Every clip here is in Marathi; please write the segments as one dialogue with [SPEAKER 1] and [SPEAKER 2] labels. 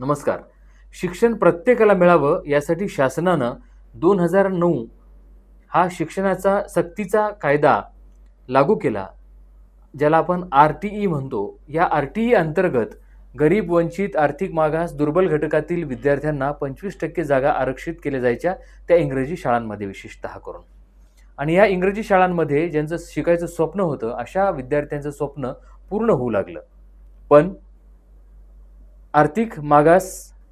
[SPEAKER 1] नमस्कार. शिक्षण प्रत्येकाला मिळावं यासाठी शासनानं दोन हजार नऊ हा शिक्षणाचा सक्तीचा कायदा लागू केला ज्याला आपण आर टी ई म्हणतो. या आर टी ई अंतर्गत गरीब वंचित आर्थिक मागास दुर्बल घटकातील विद्यार्थ्यांना पंचवीस टक्के जागा आरक्षित केल्या जायच्या त्या इंग्रजी शाळांमध्ये विशेषतः करून. आणि या इंग्रजी शाळांमध्ये ज्यांचं शिकायचं स्वप्न होतं अशा विद्यार्थ्यांचं स्वप्न पूर्ण होऊ लागलं. पण आर्थिक मागास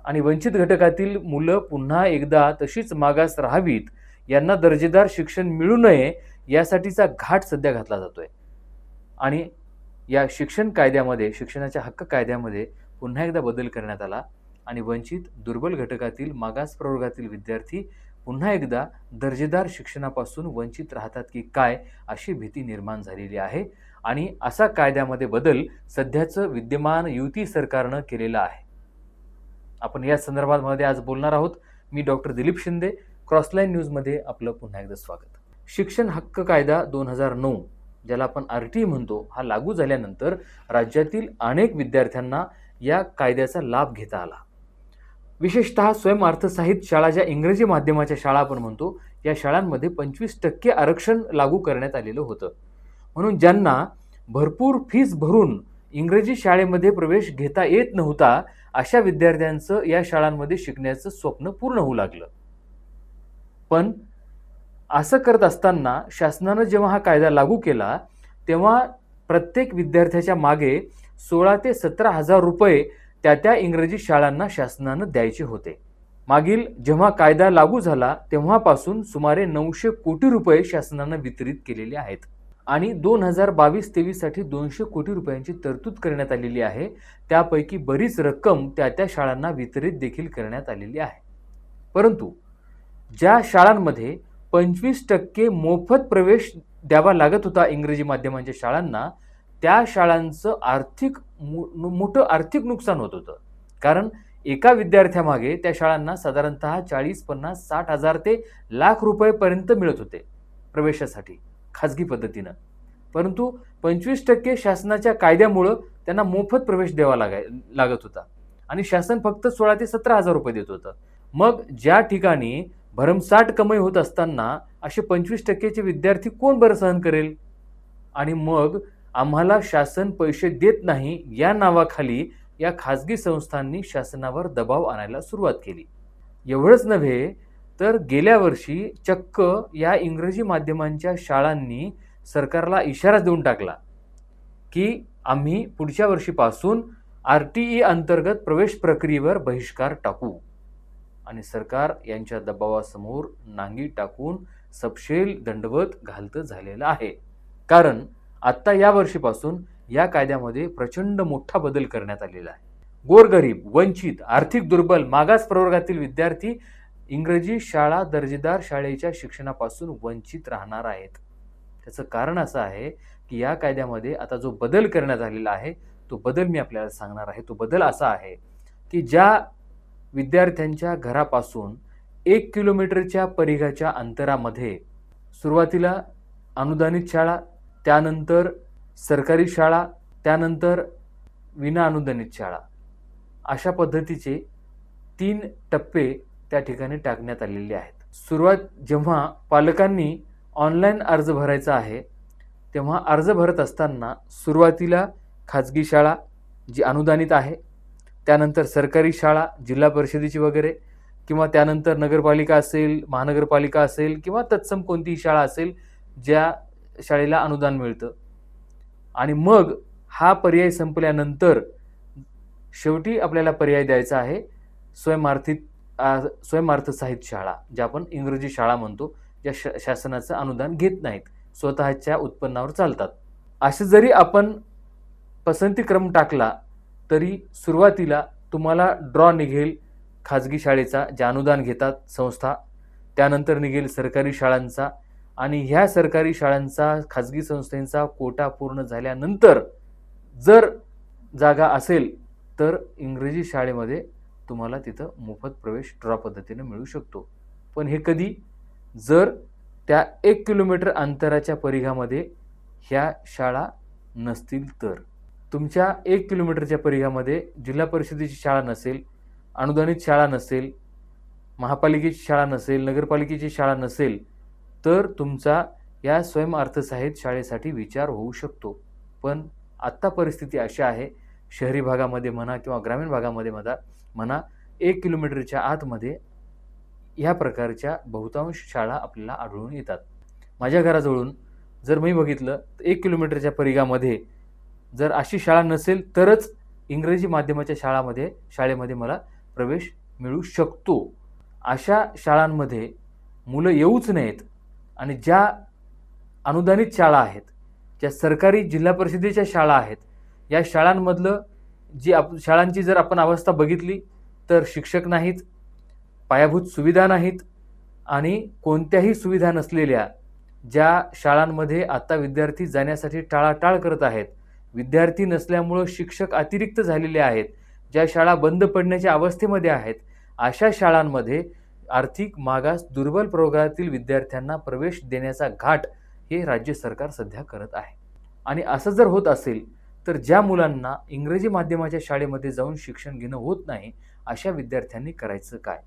[SPEAKER 1] आणि वंचित घटकातील मुलं पुन्हा एकदा तशीच मागास राहावीत यांना दर्जेदार शिक्षण मिळू नये यासाठीचा घाट सध्या घातला जातोय. आणि या शिक्षण कायद्यामध्ये शिक्षणाच्या हक्क कायद्यामध्ये पुन्हा एकदा बदल करण्यात आला आणि वंचित दुर्बल घटकातील मागास प्रवर्गातील विद्यार्थी पुन्हा एकदा दर्जेदार शिक्षणापासून वंचित राहतात की काय अशी भीती निर्माण झालेली आहे. आणि असा कायद्यामध्ये बदल सध्याचं विद्यमान युती सरकारनं केलेला आहे. आपण या संदर्भामध्ये आज बोलणार आहोत. मी डॉक्टर दिलीप शिंदे क्रॉसलाईन न्यूजमध्ये आपलं पुन्हा एकदा स्वागत. शिक्षण हक्क कायदा दोन हजार नऊ ज्याला आपण आर टी म्हणतो हा लागू झाल्यानंतर राज्यातील अनेक विद्यार्थ्यांना या कायद्याचा लाभ घेता आला. विशेषतः स्वयंअर्थसाहित शाळा ज्या इंग्रजी माध्यमाच्या शाळा आपण म्हणतो या शाळांमध्ये पंचवीस टक्के आरक्षण लागू करण्यात आलेलं होतं. म्हणून ज्यांना भरपूर फीस भरून इंग्रजी शाळेमध्ये प्रवेश घेता येत नव्हता अशा विद्यार्थ्यांचं या शाळांमध्ये शिकण्याचं स्वप्न पूर्ण होऊ लागलं. पण असं करत असताना शासनानं जेव्हा हा कायदा लागू केला तेव्हा प्रत्येक विद्यार्थ्याच्या मागे सोळा ते सतरा हजार रुपये त्या त्या इंग्रजी शाळांना शासनानं द्यायचे होते. मागील जेव्हा कायदा लागू झाला तेव्हापासून सुमारे नऊशे कोटी रुपये शासनानं वितरित केलेले आहेत. आणि दोन हजार बावीस तेवीससाठी दोनशे कोटी रुपयांची तरतूद करण्यात आलेली आहे. त्यापैकी बरीच रक्कम त्या त्या शाळांना वितरित देखील करण्यात आलेली आहे. परंतु ज्या शाळांमध्ये पंचवीस टक्के मोफत प्रवेश द्यावा लागत होता इंग्रजी माध्यमांच्या शाळांना त्या शाळांचं आर्थिक मोठं आर्थिक नुकसान होत होतं. कारण एका विद्यार्थ्यामागे त्या शाळांना साधारणतः चाळीस पन्नास साठ हजार ते लाख रुपयेपर्यंत मिळत होते प्रवेशासाठी. खाजगी पद्धतीनं. परंतु पंचवीस टक्के शासनाच्या कायद्यामुळं त्यांना मोफत प्रवेश द्यावा लागाय लागत होता. आणि शासन फक्त सोळा ते सतरा हजार रुपये देत होतं. मग ज्या ठिकाणी भरमसाठ कमाई होत असताना असे पंचवीस टक्केचे विद्यार्थी कोण बरं सहन करेल? आणि मग आम्हाला शासन पैसे देत नाही या नावाखाली या खाजगी संस्थांनी शासनावर दबाव आणायला सुरुवात केली. एवढंच नव्हे तर गेल्या वर्षी चक्क या इंग्रजी माध्यमांच्या शाळांनी सरकारला इशारा देऊन टाकला की आम्ही पुढच्या वर्षीपासून आर टी ई अंतर्गत प्रवेश प्रक्रियेवर बहिष्कार टाकू. आणि सरकार यांच्या दबावासमोर नांगी टाकून सपशेल दंडवत घालतं झालेलं आहे. कारण आत्ता या वर्षीपासून या कायद्यामध्ये प्रचंड मोठा बदल करण्यात आलेला आहे. गोरगरीब वंचित आर्थिक दुर्बल मागास प्रवर्गातील विद्यार्थी इंग्रजी शाळा दर्जेदार शाळेच्या शिक्षणापासून वंचित राहणार आहेत. त्याचं कारण असं आहे की या कायद्यामध्ये आता जो बदल करण्यात आलेला आहे तो बदल मी आपल्याला सांगणार आहे. तो बदल असा आहे की ज्या विद्यार्थ्यांच्या घरापासून एक किलोमीटरच्या परिघाच्या अंतरामध्ये सुरुवातीला अनुदानित शाळा त्यानंतर सरकारी शाळा त्यानंतर विना अनुदानित शाळा अशा पद्धतीचे तीन टप्पे त्या ठिकाणी टाकण्यात आलेली आहेत. सुरुवात जेव्हा पालकांनी ऑनलाईन अर्ज भरायचा आहे तेव्हा अर्ज भरत असताना सुरुवातीला खाजगी शाळा जी अनुदानित आहे त्यानंतर सरकारी शाळा जिल्हा परिषदेची वगैरे किंवा त्यानंतर नगरपालिका असेल महानगरपालिका असेल किंवा तत्सम कोणतीही शाळा असेल ज्या शाळेला अनुदान मिळतं. आणि मग हा पर्याय संपल्यानंतर शेवटी आपल्याला पर्याय द्यायचा आहे स्वयंअर्थ साहित्य शाळा ज्या आपण इंग्रजी शाळा म्हणतो ज्या श शासनाचं अनुदान घेत नाहीत स्वतःच्या उत्पन्नावर चालतात. असे जरी आपण पसंतीक्रम टाकला तरी सुरुवातीला तुम्हाला ड्रॉ निघेल खाजगी शाळेचा ज्या अनुदान घेतात संस्था त्यानंतर निघेल सरकारी शाळांचा आणि ह्या सरकारी शाळांचा खाजगी संस्थेचा कोटा पूर्ण झाल्यानंतर जर जागा असेल तर इंग्रजी शाळेमध्ये तुम्हाला तिथं मोफत प्रवेश ड्रॉ पद्धतीनं मिळू शकतो. पण हे कधी? जर त्या एक किलोमीटर अंतराच्या परिघामध्ये ह्या शाळा नसतील तर. तुमच्या एक किलोमीटरच्या परिघामध्ये जिल्हा परिषदेची शाळा नसेल अनुदानित शाळा नसेल महापालिकेची शाळा नसेल नगरपालिकेची शाळा नसेल तर तुमचा या स्वयं अर्थसहाय्यित शाळेसाठी विचार होऊ शकतो. पण आत्ता परिस्थिती अशी आहे शहरी भागामध्ये म्हणा किंवा ग्रामीण भागामध्ये म्हणा म्हणा एक किलोमीटरच्या आतमध्ये ह्या प्रकारच्या बहुतांश शाळा आपल्याला आढळून येतात. माझ्या घराजवळून जर मी बघितलं तर एक किलोमीटरच्या परिघामध्ये जर अशी शाळा नसेल तरच इंग्रजी माध्यमाच्या शाळामध्ये शाळेमध्ये मला प्रवेश मिळू शकतो. अशा शाळांमध्ये मुलं येऊच नयेत आणि ज्या अनुदानित शाळा आहेत ज्या सरकारी जिल्हा परिषदेच्या शाळा आहेत या शाळांमधलं जी आप शाळांची जर आपण अवस्था बघितली तर शिक्षक नाहीत पायाभूत सुविधा नाहीत आणि कोणत्याही सुविधा नसलेल्या ज्या शाळांमध्ये आता विद्यार्थी जाण्यासाठी टाळाटाळ करत आहेत विद्यार्थी नसल्यामुळं शिक्षक अतिरिक्त झालेले आहेत ज्या शाळा बंद पडण्याच्या अवस्थेमध्ये आहेत अशा शाळांमध्ये आर्थिक मागास दुर्बल प्रवर्गातील विद्यार्थ्यांना प्रवेश देण्याचा घाट हे राज्य सरकार सध्या करत आहे. आणि असं जर होत असेल तर ज्या मुलांना इंग्रजी माध्यमाच्या शाळेमध्ये जाऊन शिक्षण घेणं होत नाही अशा विद्यार्थ्यांनी करायचं काय?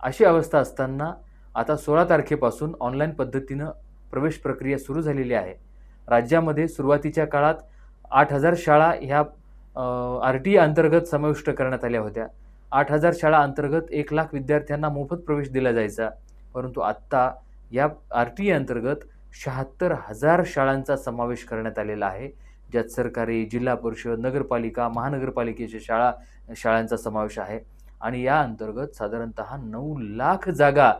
[SPEAKER 1] अशी अवस्था असताना आता सोळा तारखेपासून ऑनलाईन पद्धतीनं प्रवेश प्रक्रिया सुरू झालेली आहे. राज्यामध्ये सुरुवातीच्या काळात आठ हजार शाळा ह्या आर टी e अंतर्गत समाविष्ट करण्यात आल्या होत्या. आठ हजार शाळा अंतर्गत एक लाख विद्यार्थ्यांना मोफत प्रवेश दिला जायचा. परंतु आत्ता या आर टी e अंतर्गत शहात्तर हजार शाळांचा समावेश करण्यात आलेला आहे. ज्यात सरकारी जिल्हा परिषद नगरपालिका महानगरपालिकेच्या शाळा शाळांचा समावेश आहे. आणि या अंतर्गत साधारणत नऊ लाख जागा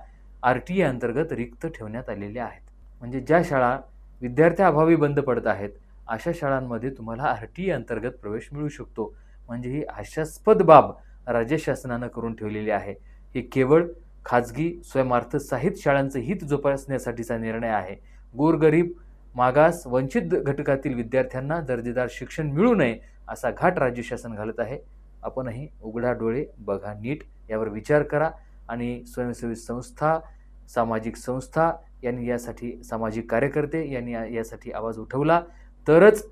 [SPEAKER 1] आर टी ए अंतर्गत रिक्त ठेवण्यात आलेल्या आहेत. म्हणजे ज्या शाळा विद्यार्थ्याअभावी बंद पडत आहेत अशा शाळांमध्ये तुम्हाला आर टी ए अंतर्गत प्रवेश मिळू शकतो. म्हणजे ही आशास्पद बाब राज्य शासनानं करून ठेवलेली आहे. हे केवळ खाजगी स्वयंार्थ साहित्य शाळांचं हित जोपासण्यासाठीचा निर्णय आहे. गोरगरीब मागास वंचित घटकातील विद्यार्थ्यांना दर्जेदार शिक्षण मिळू नये असा घाट राज्य शासन घालत आहे. आपणही उघडा डोळे बघा नीट यावर विचार करा आणि स्वयंसेवी संस्था सामाजिक संस्था यांनी यासाठी सामाजिक कार्यकर्ते यांनी यासाठी आवाज उठवला. तरच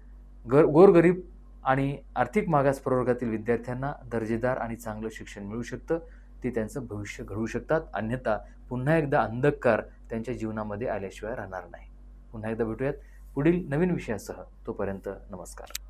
[SPEAKER 1] गर गोरगरीब आणि आर्थिक मागास प्रवर्गातील विद्यार्थ्यांना दर्जेदार आणि चांगलं शिक्षण मिळू शकतं. ते त्यांचं भविष्य घडवू शकतात. अन्यथा पुन्हा एकदा अंधकार त्यांच्या जीवनामध्ये आल्याशिवाय राहणार नाही. पुन्हा एकदा भेटूयात. पुढील नवीन विषयासह तोपर्यंत नमस्कार.